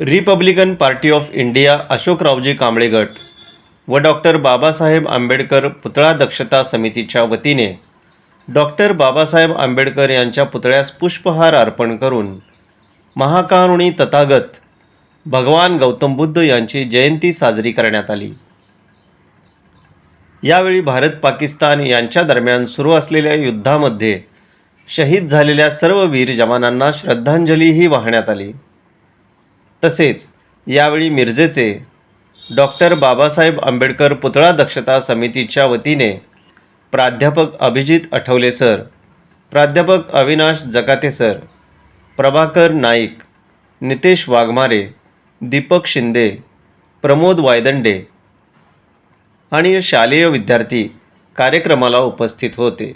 Republican party of India अशोकरावजी कांबळे गट व डॉक्टर बाबासाहेब आंबेडकर पुतळा दक्षता समितीच्या वतीने डॉक्टर बाबासाहेब आंबेडकर यांच्या पुतळ्यास पुष्पहार अर्पण करून महाकारुणी तथागत भगवान गौतम बुद्ध यांची जयंती साजरी करण्यात आली. यावेळी भारत पाकिस्तान यांच्या दरम्यान सुरू असलेल्या युद्धामध्ये शहीद झालेल्या सर्व वीर जवानांना श्रद्धांजलीही वाहण्यात आली. तसेच यावेळी मिरजेचे डॉक्टर बाबासाहेब आंबेडकर पुतळा दक्षता समितीच्या वतीने प्राध्यापक अभिजित आठवले सर प्राध्यापक अविनाश जकाते सर प्रभाकर नाईक नितेश वाघमारे दीपक शिंदे प्रमोद वायदंडे आणि शालेय विद्यार्थी कार्यक्रमाला उपस्थित होते.